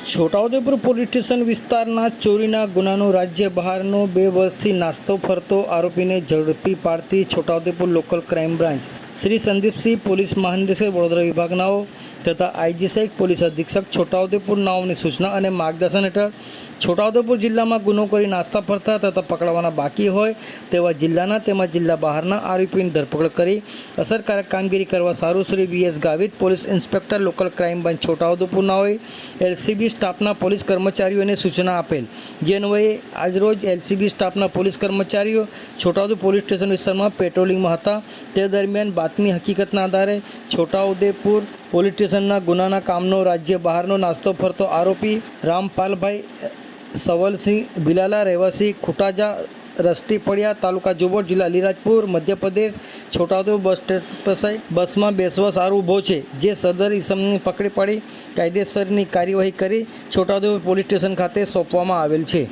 Chhota Udepur police station વિસ્તારના ચોરીના ગુનાનો રાજ્ય બહારનો બે વર્ષથી નાસ્તો ફરતો આરોપીને ઝડપી પાડતી Chhota Udepur local crime branch. Shri Sandipsinh police મહાનિદેશક વડોદરા વિભાગનાઓ તથા આઈજી સહિત પોલીસ અધિક્ષક છોટાઉદેપુર નાઓની સૂચના અને માર્ગદર્શન હેઠળ છોટાઉદેપુર જિલ્લામાં ગુનો કરી નાસ્તા ફરતા તથા પકડવાના બાકી હોય તેવા જિલ્લાના તેમજ જિલ્લા બહારના આરોપીની ધરપકડ કરી અસરકારક કામગીરી કરવા સારું Shri V S Gavit police inspector local crime branch છોટાઉદેપુરનાઓએ LCB સ્ટાફના પોલીસ કર્મચારીઓને સૂચના આપેલ. જે અન્વયે આજરોજ એલસીબી સ્ટાફના પોલીસ કર્મચારીઓ છોટાઉદેપુર પોલીસ સ્ટેશન વિસ્તારમાં પેટ્રોલિંગમાં હતા. તે દરમિયાન બાતમી હકીકતના આધારે છોટાઉદેપુર પોલીસ સ્ટેશનના ગુનાના કામનો રાજ્ય બહારનો નાસ્તો ફરતો આરોપી રામપાલભાઈ સવલસિંહ બિલાલા રહેવાસી ખુટાજા રસ્ટી પડ્યા તાલુકા જુબોટ જિલ્લા અલીરાજપુર મધ્યપ્રદેશ, છોટાઉદેપુર બસ સ્ટેશન બસમાં બેસવા સારું ઊભો છે. જે સદર ઈસમને પકડી પાડી કાયદેસરની કાર્યવાહી કરી છોટાઉદેપુર પોલીસ સ્ટેશન ખાતે સોંપવામાં આવેલ છે.